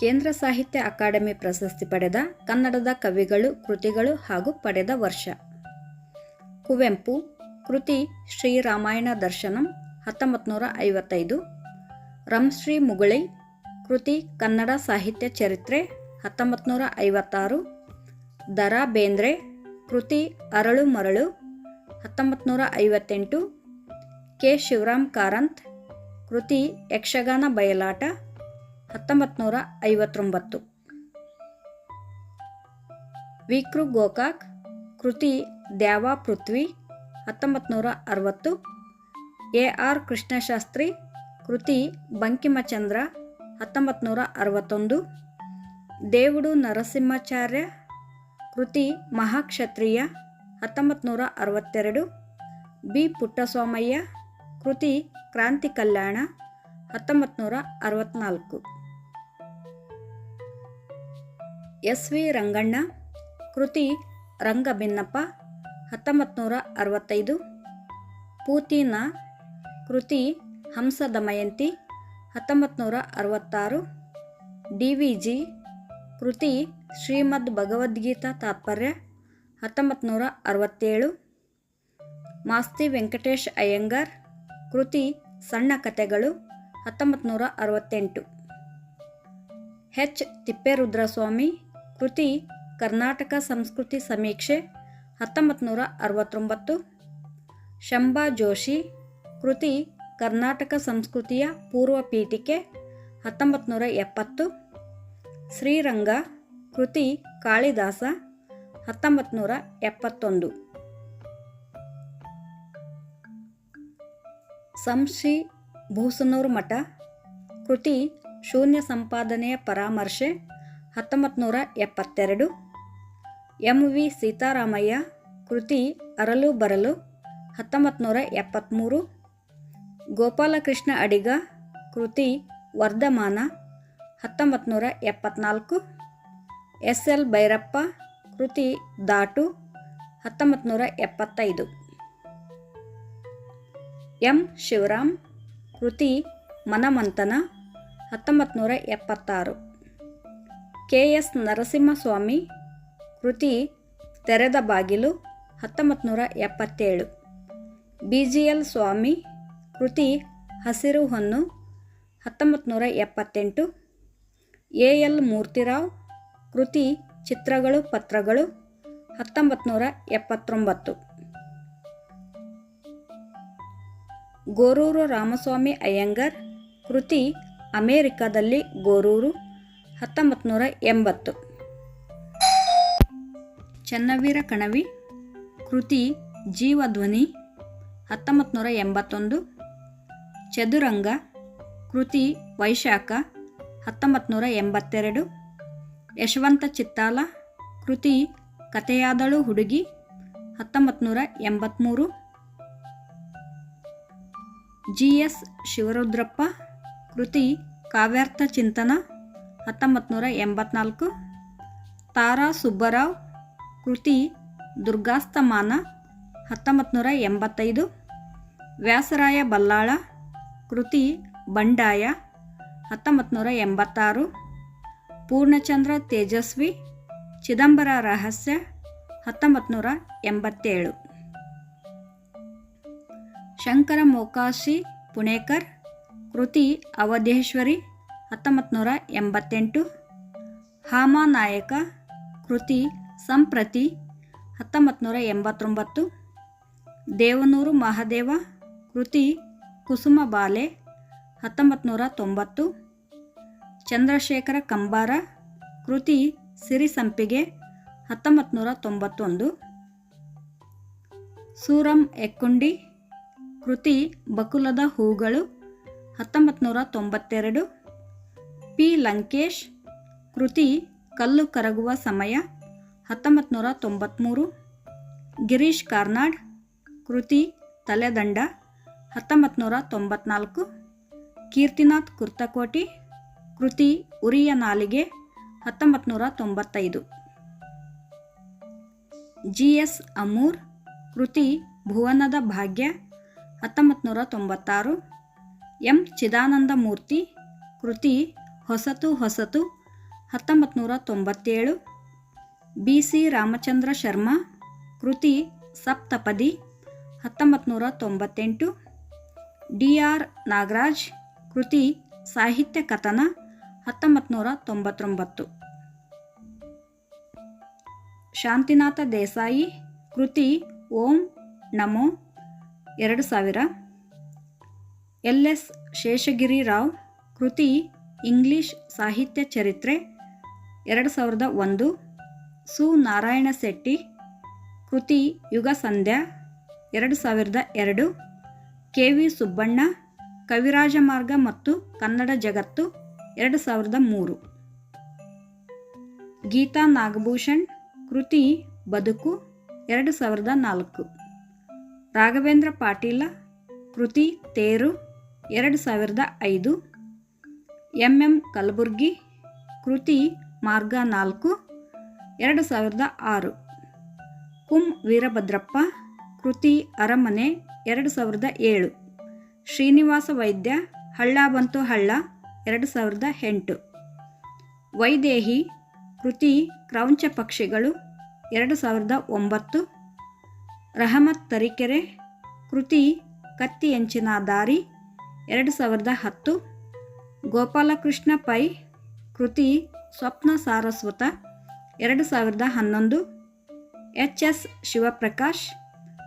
ಕೇಂದ್ರ ಸಾಹಿತ್ಯ ಅಕಾಡೆಮಿ ಪ್ರಶಸ್ತಿ ಪಡೆದ ಕನ್ನಡದ ಕವಿಗಳು, ಕೃತಿಗಳು ಹಾಗೂ ಪಡೆದ ವರ್ಷ. ಕುವೆಂಪು, ಕೃತಿ ಶ್ರೀರಾಮಾಯಣ ದರ್ಶನಂ ಹತ್ತೊಂಬತ್ತು ನೂರ ಐವತ್ತೈದು ರಂಶ್ರೀ ಮುಗುಳಿ, ಕೃತಿ ಕನ್ನಡ ಸಾಹಿತ್ಯ ಚರಿತ್ರೆ ಹತ್ತೊಂಬತ್ತು ನೂರ ಐವತ್ತಾರು ದರಾ ಬೇಂದ್ರೆ, ಕೃತಿ ಅರಳು ಮರಳು ಹತ್ತೊಂಬತ್ತು ನೂರ ಐವತ್ತೆಂಟು ಕೆ. ಶಿವರಾಮ್ ಕಾರಂತ್, ಕೃತಿ ಯಕ್ಷಗಾನ ಬಯಲಾಟ ಹತ್ತೊಂಬತ್ತು ನೂರ ಐವತ್ತೊಂಬತ್ತು ವಿಕ್ರು ಗೋಕಾಕ್, ಕೃತಿ ದ್ಯಾವಾ ಪೃಥ್ವಿ ಹತ್ತೊಂಬತ್ನೂರ ಅರವತ್ತು ಎ ಆರ್ ಕೃಷ್ಣಶಾಸ್ತ್ರಿ, ಕೃತಿ ಬಂಕಿಮಚಂದ್ರ ಹತ್ತೊಂಬತ್ನೂರ ಅರವತ್ತೊಂದು ದೇವುಡು ನರಸಿಂಹಾಚಾರ್ಯ, ಕೃತಿ ಮಹಾಕ್ಷತ್ರಿಯ ಹತ್ತೊಂಬತ್ತು ನೂರ ಅರವತ್ತೆರಡು ಬಿ ಪುಟ್ಟಸ್ವಾಮಯ್ಯ, ಕೃತಿ ಕ್ರಾಂತಿ ಕಲ್ಯಾಣ ಹತ್ತೊಂಬತ್ತು ನೂರ ಅರವತ್ತ್ನಾಲ್ಕು ಎಸ್ ವಿ ರಂಗಣ್ಣ, ಕೃತಿ ರಂಗಭಿನ್ನಪ್ಪ ಹತ್ತೊಂಬತ್ತು ನೂರ ಅರವತ್ತೈದು ಪೂತಿನ, ಕೃತಿ ಹಂಸ ದಮಯಂತಿ ಹತ್ತೊಂಬತ್ತು ನೂರ ಅರವತ್ತಾರು ಡಿ ವಿ ಜಿ ಕೃತಿ ಶ್ರೀಮದ್ ಭಗವದ್ಗೀತಾ ತಾತ್ಪರ್ಯ ಹತ್ತೊಂಬತ್ತು ನೂರ ಅರವತ್ತೇಳು ಮಾಸ್ತಿ ವೆಂಕಟೇಶ್ ಅಯ್ಯಂಗಾರ್, ಕೃತಿ ಸಣ್ಣ ಕಥೆಗಳು ಹತ್ತೊಂಬತ್ತು ನೂರ ಅರವತ್ತೆಂಟು ಹೆಚ್ ತಿಪ್ಪೇರುದ್ರಸ್ವಾಮಿ ಕೃತಿ ಕರ್ನಾಟಕ ಸಂಸ್ಕೃತಿ ಸಮೀಕ್ಷೆ ಹತ್ತೊಂಬತ್ತು ನೂರ ಅರವತ್ತೊಂಬತ್ತು ಶಂಭಾ ಜೋಶಿ, ಕೃತಿ ಕರ್ನಾಟಕ ಸಂಸ್ಕೃತಿಯ ಪೂರ್ವ ಪೀಠಿಕೆ ಹತ್ತೊಂಬತ್ತು ನೂರ ಎಪ್ಪತ್ತು ಶ್ರೀರಂಗ, ಕೃತಿ ಕಾಳಿದಾಸ ಹತ್ತೊಂಬತ್ತು ನೂರ ಎಪ್ಪತ್ತೊಂದು ಸಂಶಿ ಭೂಸನೂರು ಮಠ, ಕೃತಿ ಶೂನ್ಯ ಸಂಪಾದನೆಯ ಪರಾಮರ್ಶೆ ಹತ್ತೊಂಬತ್ತು ನೂರ ಎಪ್ಪತ್ತೆರಡು. ಎಂ ವಿ ಸೀತಾರಾಮಯ್ಯ ಕೃತಿ ಅರಲು ಬರಲು ಹತ್ತೊಂಬತ್ತು ನೂರ ಎಪ್ಪತ್ತ್ಮೂರು. ಗೋಪಾಲಕೃಷ್ಣ ಅಡಿಗ ಕೃತಿ ವರ್ಧಮಾನ ಹತ್ತೊಂಬತ್ತು ನೂರ ಎಪ್ಪತ್ನಾಲ್ಕು ಎಸ್ ಎಲ್ ಭೈರಪ್ಪ ಕೃತಿ ದಾಟು ಹತ್ತೊಂಬತ್ತು ನೂರ ಎಪ್ಪತ್ತೈದು. ಎಂ ಶಿವರಾಮ್ ಕೃತಿ ಮನಮಂಥನ ಹತ್ತೊಂಬತ್ತು ನೂರ ಎಪ್ಪತ್ತಾರು. ಕೆ ಎಸ್ ನರಸಿಂಹಸ್ವಾಮಿ ಕೃತಿ ತೆರೆದ ಬಾಗಿಲು ಹತ್ತೊಂಬತ್ತು ನೂರ ಎಪ್ಪತ್ತೇಳು. ಬಿ ಜಿ ಎಲ್ ಸ್ವಾಮಿ ಕೃತಿ ಹಸಿರು ಹೊನ್ನು ಹತ್ತೊಂಬತ್ತು ನೂರ ಎಪ್ಪತ್ತೆಂಟು. ಎ ಎಲ್ ಮೂರ್ತಿರಾವ್ ಕೃತಿ ಚಿತ್ರಗಳು ಪತ್ರಗಳು ಹತ್ತೊಂಬತ್ತು ನೂರ ಎಪ್ಪತ್ತೊಂಬತ್ತು. ಗೋರೂರು ರಾಮಸ್ವಾಮಿ ಅಯ್ಯಂಗರ್ ಕೃತಿ ಅಮೇರಿಕಾದಲ್ಲಿ ಗೋರೂರು. ಹತ್ತೊಂಬತ್ತು ನೂರ ಎಂಬತ್ತು. ಚನ್ನವೀರ ಕಣವಿ, ಕೃತಿ ಜೀವಧ್ವನಿ ಹತ್ತೊಂಬತ್ತು ನೂರ ಎಂಬತ್ತೊಂದು. ಚದುರಂಗ, ಕೃತಿ ವೈಶಾಖ ಹತ್ತೊಂಬತ್ತು ನೂರ ಎಂಬತ್ತೆರಡು. ಯಶವಂತ ಚಿತ್ತಾಲ, ಕೃತಿ ಕಥೆಯಾದಳು ಹುಡುಗಿ ಹತ್ತೊಂಬತ್ತು ನೂರ ಎಂಬತ್ತ್ಮೂರು. ಜಿ ಎಸ್ ಶಿವರುದ್ರಪ್ಪ, ಕೃತಿ ಕಾವ್ಯಾರ್ಥ ಚಿಂತನ ಹತ್ತೊಂಬತ್ತು ನೂರ ಎಂಬತ್ನಾಲ್ಕು. ತಾರಾ ಸುಬ್ಬರಾವ್, ಕೃತಿ ದುರ್ಗಾಸ್ತಮಾನ ಹತ್ತೊಂಬತ್ತು ನೂರ ಎಂಬತ್ತೈದು. ವ್ಯಾಸರಾಯ ಬಲ್ಲಾಳ, ಕೃತಿ ಬಂಡಾಯ ಹತ್ತೊಂಬತ್ತು ನೂರ ಎಂಬತ್ತಾರು. ಪೂರ್ಣಚಂದ್ರ ತೇಜಸ್ವಿ, ಚಿದಂಬರ ರಹಸ್ಯ ಹತ್ತೊಂಬತ್ತು ನೂರ ಎಂಬತ್ತೇಳು. ಶಂಕರ ಮೋಕಾಶಿ ಪುಣೇಕರ್, ಕೃತಿ ಅವಧೇಶ್ವರಿ ಹತ್ತೊಂಬತ್ತು ನೂರ ಎಂಬತ್ತೆಂಟು ಹಾಮಾನಾಯಕ ಕೃತಿ ಸಂಪ್ರತಿ ಹತ್ತೊಂಬತ್ತು ನೂರ ಎಂಬತ್ತೊಂಬತ್ತು. ದೇವನೂರು ಮಹಾದೇವ ಕೃತಿ ಕುಸುಮ ಬಾಲೆ ಹತ್ತೊಂಬತ್ತು ನೂರ ತೊಂಬತ್ತು. ಚಂದ್ರಶೇಖರ ಕಂಬಾರ ಕೃತಿ ಸಿರಿಸಂಪಿಗೆ ಹತ್ತೊಂಬತ್ತು ನೂರ ತೊಂಬತ್ತೊಂದು. ಸೂರಂ ಎಕ್ಕುಂಡಿ ಕೃತಿ ಬಕುಲದ ಹೂಗಳು ಹತ್ತೊಂಬತ್ತು ನೂರ ತೊಂಬತ್ತೆರಡು. ಪಿ. ಲಂಕೇಶ್, ಕೃತಿ ಕಲ್ಲು ಕರಗುವ ಸಮಯ ಹತ್ತೊಂಬತ್ತು ನೂರ ತೊಂಬತ್ತ್ಮೂರು ಗಿರೀಶ್ ಕಾರ್ನಾಡ್, ಕೃತಿ ತಲೆದಂಡ ಹತ್ತೊಂಬತ್ತು ನೂರ ತೊಂಬತ್ನಾಲ್ಕು ಕೀರ್ತಿನಾಥ್ ಕುರ್ತಕೋಟಿ ಕೃತಿ ಉರಿಯ ನಾಲಿಗೆ ಹತ್ತೊಂಬತ್ತು ನೂರ ತೊಂಬತ್ತೈದು ಜಿ. ಎಸ್. ಅಮೂರ್, ಕೃತಿ ಭುವನದ ಭಾಗ್ಯ ಹತ್ತೊಂಬತ್ತು ನೂರ ತೊಂಬತ್ತಾರು ಎಂ. ಚಿದಾನಂದ ಮೂರ್ತಿ, ಕೃತಿ ಹೊಸತು ಹೊಸತು ಹತ್ತೊಂಬತ್ತು ನೂರ ತೊಂಬತ್ತೇಳು ಬಿ ಸಿ ರಾಮಚಂದ್ರ ಶರ್ಮಾ, ಕೃತಿ ಸಪ್ತಪದಿ ಹತ್ತೊಂಬತ್ತು ನೂರ ತೊಂಬತ್ತೆಂಟು ಡಿ ಆರ್ ನಾಗರಾಜ್, ಕೃತಿ ಸಾಹಿತ್ಯ ಕಥನ ಹತ್ತೊಂಬತ್ತು ನೂರ ತೊಂಬತ್ತೊಂಬತ್ತು ಶಾಂತಿನಾಥ ದೇಸಾಯಿ, ಕೃತಿ ಓಂ ನಮೋ ಎರಡು ಸಾವಿರ. ಎಲ್ ಎಸ್ ಶೇಷಗಿರಿ ರಾವ್, ಕೃತಿ ಇಂಗ್ಲಿಷ್ ಸಾಹಿತ್ಯ ಚರಿತ್ರೆ ಎರಡು ಸಾವಿರದ ಒಂದು. ಸು. ನಾರಾಯಣ ಶೆಟ್ಟಿ, ಕೃತಿ ಯುಗ ಸಂಧ್ಯಾ, ಎರಡು ಸಾವಿರದ ಎರಡು. ಕೆ. ವಿ. ಸುಬ್ಬಣ್ಣ, ಕವಿರಾಜ ಮಾರ್ಗ ಮತ್ತು ಕನ್ನಡ ಜಗತ್ತು, ಎರಡು ಸಾವಿರದ ಮೂರು. ಗೀತಾ ನಾಗಭೂಷಣ್, ಕೃತಿ ಬದುಕು, ಎರಡು ಸಾವಿರದ ನಾಲ್ಕು. ರಾಘವೇಂದ್ರ ಪಾಟೀಲ, ಕೃತಿ ತೇರು, ಎರಡು ಸಾವಿರದ ಐದು. ಎಂ ಎಂ ಕಲಬುರ್ಗಿ, ಕೃತಿ ಮಾರ್ಗ ನಾಲ್ಕು, ಎರಡು ಸಾವಿರದ ಆರು. ಕುಂ ವೀರಭದ್ರಪ್ಪ, ಕೃತಿ ಅರಮನೆ, ಎರಡು ಸಾವಿರದ ಏಳು. ಶ್ರೀನಿವಾಸ ವೈದ್ಯ ಹಳ್ಳ ಬಂತು ಹಳ್ಳ, ಎರಡು ಸಾವಿರದ ಎಂಟು. ವೈದೇಹಿ, ಕೃತಿ ಕ್ರೌಂಚ ಪಕ್ಷಿಗಳು, ಎರಡು ಸಾವಿರದ ಒಂಬತ್ತು. ರಹಮತ್ ತರೀಕೆರೆ, ಕೃತಿ ಕತ್ತಿ ಎಂಚಿನ ದಾರಿ, ಎರಡು ಸಾವಿರದ ಹತ್ತು. ಗೋಪಾಲಕೃಷ್ಣ ಪೈ ಕೃತಿ ಸ್ವಪ್ನ ಸಾರಸ್ವತ ಎರಡು ಸಾವಿರದ ಹನ್ನೊಂದು. ಎಚ್ ಎಸ್ ಶಿವಪ್ರಕಾಶ್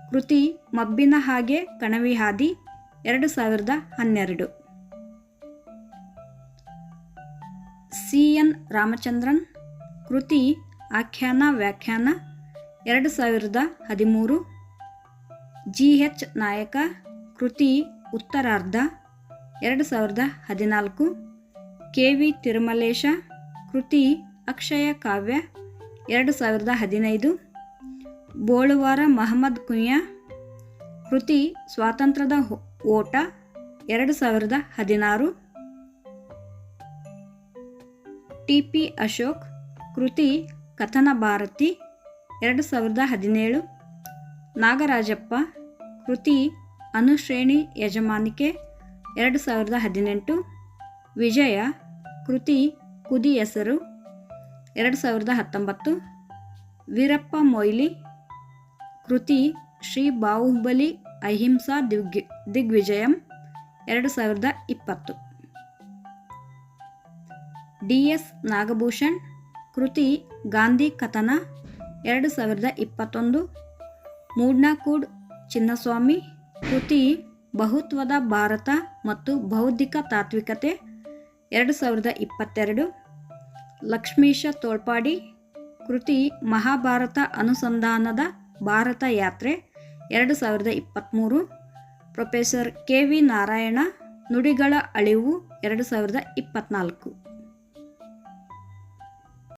ಕೃತಿ ಮಬ್ಬಿನ ಹಾಗೆ ಕಣವಿ ಹಾದಿ ಎರಡು ಸಾವಿರದ ಹನ್ನೆರಡು. ಸಿ ಎನ್ ರಾಮಚಂದ್ರನ್ ಕೃತಿ ಆಖ್ಯಾನ ವ್ಯಾಖ್ಯಾನ ಎರಡು ಸಾವಿರದ ಹದಿಮೂರು. ಜಿ ಎಚ್ ನಾಯಕ ಕೃತಿ ಉತ್ತರಾರ್ಧ ಎರಡು ಸಾವಿರದ ಹದಿನಾಲ್ಕು. K V. ತಿರುಮಲೇಶ, ಕೃತಿ ಅಕ್ಷಯ ಕಾವ್ಯ, ಎರಡು ಸಾವಿರದ ಹದಿನೈದು. ಬೋಳುವಾರ ಮಹಮ್ಮದ್ ಕುಯ್ಯ ಕೃತಿ ಸ್ವಾತಂತ್ರ್ಯದ ಓಟ, ಎರಡು ಸಾವಿರದ ಹದಿನಾರು. ಟಿ ಪಿ ಅಶೋಕ್, ಕೃತಿ ಕಥನ ಭಾರತಿ, ಎರಡು ಸಾವಿರದ ಹದಿನೇಳು. ನಾಗರಾಜಪ್ಪ, ಕೃತಿ ಅನುಶ್ರೇಣಿ ಯಜಮಾನಿಕೆ ಎರಡು ಸಾವಿರದ ಹದಿನೆಂಟು ವಿಜಯ ಕೃತಿ ಕುದಿ ಹೆಸರು. ಎರಡು ಸಾವಿರದ ಹತ್ತೊಂಬತ್ತು ವೀರಪ್ಪ ಮೊಯ್ಲಿ ಕೃತಿ ಶ್ರೀ ಬಾಹುಬಲಿ ಅಹಿಂಸಾ ದಿಗ್ ದಿಗ್ವಿಜಯಂ. ಎರಡು ಸಾವಿರದ ಇಪ್ಪತ್ತು ಡಿ ಎಸ್ ನಾಗಭೂಷಣ್ ಕೃತಿ ಗಾಂಧಿ ಕಥನ. ಎರಡು ಸಾವಿರದ ಇಪ್ಪತ್ತೊಂದು ಮೂಡ್ನಾಕೂಡ್ ಚಿನ್ನಸ್ವಾಮಿ ಕೃತಿ ಬಹುತ್ವದ ಭಾರತ ಮತ್ತು ಬೌದ್ಧಿಕ ತಾತ್ವಿಕತೆ. ಎರಡು ಸಾವಿರದ ಇಪ್ಪತ್ತೆರಡು ಲಕ್ಷ್ಮೀಶ ತೋಳ್ಪಾಡಿ ಕೃತಿ ಮಹಾಭಾರತ ಅನುಸಂಧಾನದ ಭಾರತ ಯಾತ್ರೆ. ಎರಡು ಸಾವಿರದ ಇಪ್ಪತ್ತ್ಮೂರು ಪ್ರೊಫೆಸರ್ ಕೆ ವಿ ನಾರಾಯಣ ನುಡಿಗಳ ಅಳಿವು ಎರಡು ಸಾವಿರದ ಇಪ್ಪತ್ತ್ನಾಲ್ಕು.